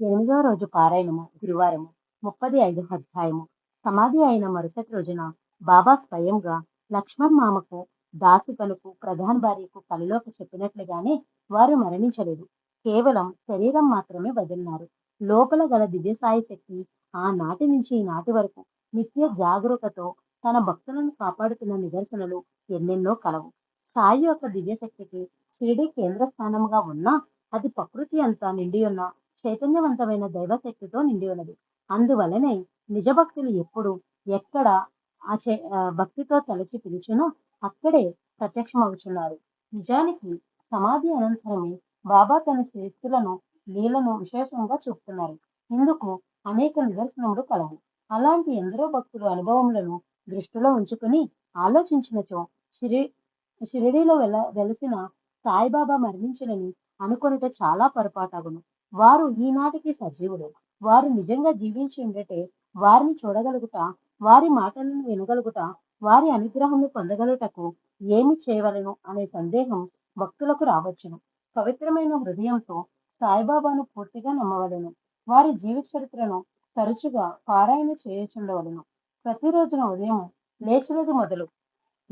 ఎనిమిదో రోజు పారాయణము గురువారము ముప్పది ఐదు అధ్యాయము. సమాధి అయిన మరుసటి రోజున బాబా స్వయంగా లక్ష్మణ్ మామకు దాసికలకు ప్రధాన భార్యకు కలలోకి చెప్పినట్లుగానే వారు మరణించలేదు. కేవలం శరీరం మాత్రమే వదిలినారు. లోపల గల దివ్యసాయి శక్తి ఆనాటి నుంచి ఈ నాటి వరకు నిత్య జాగరూకతో తన భక్తులను కాపాడుతున్న నిదర్శనలు ఎన్నెన్నో కలవు. సాయి యొక్క దివ్యశక్తికి షిరిడి కేంద్ర స్థానంగా ఉన్నా అది ప్రకృతి అంతా నిండి ఉన్న చైతన్యవంతమైన దైవశక్తితో నిండి ఉన్నది అందువలనే నిజ భక్తులు ఎప్పుడు ఎక్కడ ఆ చే భక్తితో తలచి పిలిచినో అక్కడే ప్రత్యక్షమవుతున్నారు నిజానికి సమాధి అనంతరమే బాబా తన శక్తులను లీలను విశేషంగా చూపుతున్నారు. ఇందుకు అనేక నిదర్శనములు కలవు. అలాంటి ఎందరో భక్తుల అనుభవములను దృష్టిలో ఉంచుకుని ఆలోచించినచో షిరి షిరిడీలో వెల వెలసిన సాయిబాబా మరణించినని అనుకొనిట చాలా పొరపాటగును. వారు ఈనాటికి సజీవులు. వారు నిజంగా జీవించి ఉండటే వారిని చూడగలుగుట వారి మాటలను వినగలుగుట వారి అనుగ్రహము పొందగలుటకు ఏమి చేయవలను అనే సందేహం భక్తులకు రావచ్చును. పవిత్రమైన హృదయంతో సాయిబాబాను పూర్తిగా నమ్మవలను. వారి జీవిత చరిత్రను తరచుగా పారాయణ చేయుచుండవలను. ప్రతిరోజున ఉదయం లేచినది మొదలు.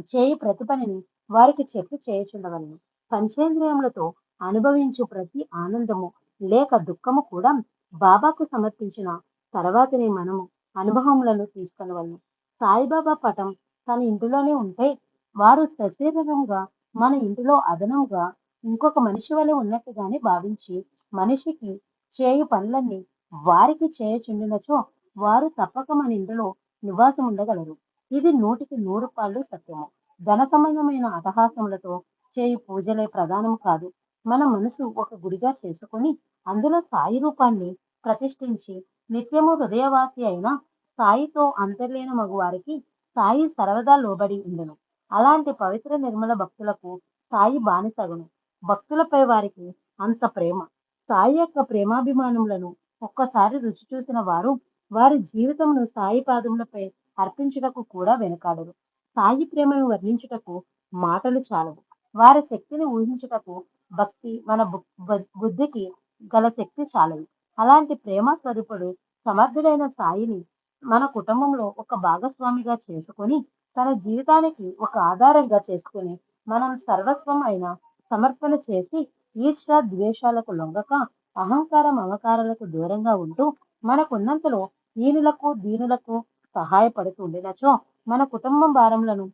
చేయి ప్రతి పనిని వారికి చెప్పి చేయుచుండవలను. పంచేంద్రియములతో అనుభవించు ప్రతి ఆనందము లేక దుఃఖము కూడా బాబాకు సమర్పించిన తర్వాతనే మనము అనుభవములను తీసుకొనవలను. సాయిబాబా పటం తన ఇంటిలోనే ఉంటే వారు సశరీరంగా మన ఇంటిలో అదనంగా ఇంకొక మనిషి వలె ఉన్నట్టుగానే భావించి మనిషికి చేయు పనులన్నీ వారికి చేయచుండినచో వారు తప్పక మన ఇంటిలో నివాసం ఉండగలరు ఇది నూటికి నూరు పాళ్ళు సత్యము. ధన సంబంధమైన అటహాసములతో చేయు పూజలే ప్రధానం కాదు. మన మనసు ఒక గుడిగా చేసుకుని అందులో సాయి రూపాన్ని ప్రతిష్ఠించి నిత్యము హృదయవాసి అయిన సాయితో అంతర్లేన మగువారికి సాయి సర్వదా లోబడి ఉండును. అలాంటి పవిత్ర నిర్మల భక్తులకు సాయి బానిసగును. భక్తులపై వారికి అంత ప్రేమ. సాయి యొక్క ప్రేమాభిమానములను ఒక్కసారి రుచి చూసిన వారు వారి జీవితమును సాయి పాదములపై అర్పించుటకు కూడా వెనకాడరు. సాయి ప్రేమను వర్ణించుటకు మాటలు చాలవు. వారి శక్తిని ఊహించుటకు భక్తి మన బు- బుద్ధికి గల శక్తి చాలదు. అలాంటి ప్రేమ స్వరూపుడు సమర్థుడైన సాయిని మన కుటుంబంలో ఒక భాగస్వామిగా చేసుకొని తన జీవితానికి ఒక ఆధారంగా చేసుకొని మనం సర్వస్వం అయిన సమర్పణ చేసి ఈర్ష్య ద్వేషాలకు లొంగక అహంకార మమకారాలకు దూరంగా ఉంటూ మనకున్నంతలో ఈనులకు దీనులకు సహాయపడుతూ ఉండినచో మన కుటుంబం భారములను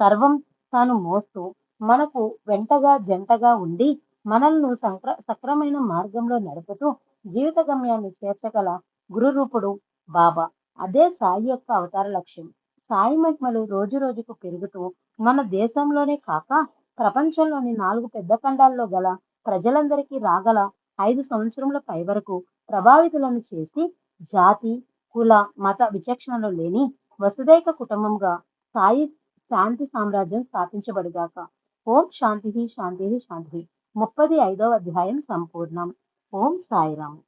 సర్వం తాను మోస్తూ మనకు వెంటగా జంటగా ఉండి మనల్ని సక్ర సక్రమైన మార్గంలో నడుపుతూ జీవిత గమ్యాన్ని చేర్చగల గురు రూపుడు బాబా. అదే సాయి యొక్క అవతార లక్ష్యం. సాయి మహిమలు రోజు రోజుకు పెరుగుతూ మన దేశంలోనే కాక ప్రపంచంలోని నాలుగు పెద్ద ఖండాల్లో గల ప్రజలందరికీ రాగల ఐదు సంవత్సరముల పై వరకు ప్రభావితులను చేసి జాతి కుల మత విచక్షణలు లేని వసుదైక కుటుంబంగా సాయి శాంతి సామ్రాజ్యం స్థాపించబడిగాక. ఓం శాంతి శాంతి శాంతి ముప్పది ఐదవ అధ్యాయం సంపూర్ణం ఓం సాయిరామ్